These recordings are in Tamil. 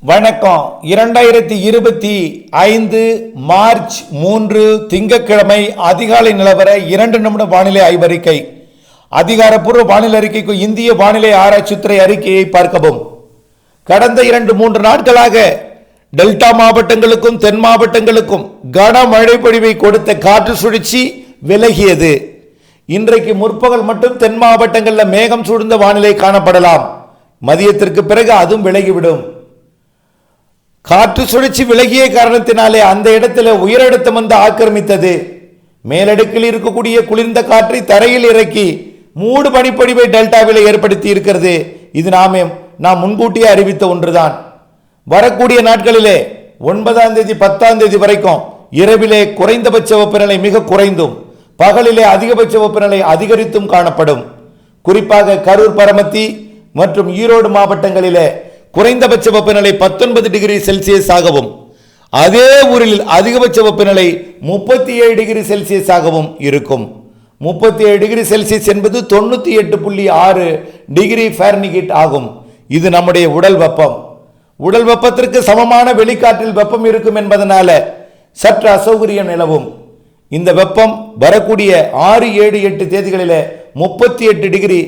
வணக்கம். இரண்டாயிரத்தி இருபத்தி ஐந்து மார்ச் மூன்று திங்கட்கிழமை அதிகாலை நிலவர இரண்டு நிமிட வானிலை ஆய்வறிக்கை. அதிகாரப்பூர்வ வானிலை அறிக்கைக்கு இந்திய வானிலை ஆராய்ச்சித்துறை அறிக்கையை பார்க்கவும். கடந்த இரண்டு மூன்று நாட்களாக டெல்டா மாவட்டங்களுக்கும் தென் மாவட்டங்களுக்கும் கனமழை பொழிவை கொடுத்த காற்று சுழற்சி விலகியது. இன்றைக்கு முற்பகல் மட்டும் தென் மாவட்டங்களில் மேகம் சூழ்ந்த வானிலை காணப்படலாம். மதியத்திற்கு பிறகு அதுவும் விலகிவிடும். காற்று சுழற்சி விலகிய காரணத்தினாலே அந்த இடத்துல உயரடுத்தம் வந்து ஆக்கிரமித்தது. மேலடுக்கில் இருக்கக்கூடிய குளிர்ந்த காற்றை தரையில் இறக்கி மூடு பனிப்பொழிவை டெல்டாவில் ஏற்படுத்தி இருக்கிறது. இது நாமே நாம் முன்கூட்டியே அறிவித்த ஒன்றுதான். வரக்கூடிய நாட்களிலே ஒன்பதாம் தேதி பத்தாம் தேதி வரைக்கும் இரவிலே குறைந்தபட்ச வெப்பநிலை மிக குறைந்தும் பகலிலே அதிகபட்ச வெப்பநிலை அதிகரித்தும் காணப்படும். குறிப்பாக கரூர் பரமத்தி மற்றும் ஈரோடு மாவட்டங்களிலே குறைந்தபட்ச வெப்பநிலை பத்தொன்பது டிகிரி செல்சியஸ் ஆகவும் அதே ஊரில் அதிகபட்ச வெப்பநிலை முப்பத்தி ஏழு டிகிரி செல்சியஸ் ஆகவும் இருக்கும். முப்பத்தி ஏழு டிகிரி செல்சியஸ் என்பது தொண்ணூற்றி எட்டு புள்ளி ஆறு டிகிரி ஃபேர்னிகிட் ஆகும். இது நம்முடைய உடல் வெப்பம். உடல் வெப்பத்திற்கு சமமான வெளிக்காற்றில் வெப்பம் இருக்கும் என்பதனால சற்று அசௌகரியம் நிலவும். இந்த வெப்பம் வரக்கூடிய ஆறு ஏழு எட்டு தேதிகளில் முப்பத்தி எட்டு டிகிரி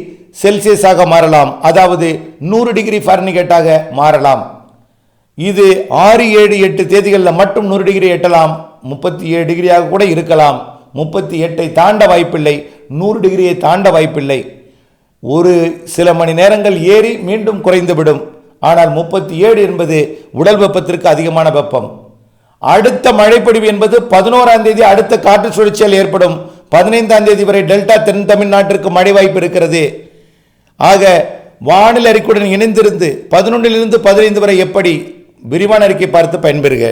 செல்சியஸாக மாறலாம். அதாவது நூறு டிகிரி ஃபாரன்ஹீட்டாக மாறலாம். இது ஆறு ஏழு எட்டு தேதிகளில் மட்டும் நூறு டிகிரி எட்டலாம். முப்பத்தி ஏழு டிகிரியாக கூட இருக்கலாம். முப்பத்தி எட்டை தாண்ட வாய்ப்பில்லை. நூறு டிகிரியை தாண்ட வாய்ப்பில்லை. ஒரு சில மணி நேரங்கள் ஏறி மீண்டும் குறைந்துவிடும் ஆனால் முப்பத்தி ஏழு என்பது உடல் வெப்பத்திற்கு அதிகமான வெப்பம். அடுத்த மழைப்பொழிவு என்பது பதினோராம் தேதி அடுத்த காற்று சுழற்சியால் ஏற்படும். பதினைந்தாம் தேதி வரை டெல்டா தென் தமிழ்நாட்டிற்கு மழை வாய்ப்பு இருக்கிறது. ஆக வானிலை அறிக்கையுடன் இணைந்திருந்து பதினொன்றிலிருந்து பதினைந்து வரை எப்படி விரிவான அறிக்கை பார்த்து பயன்பெறுக.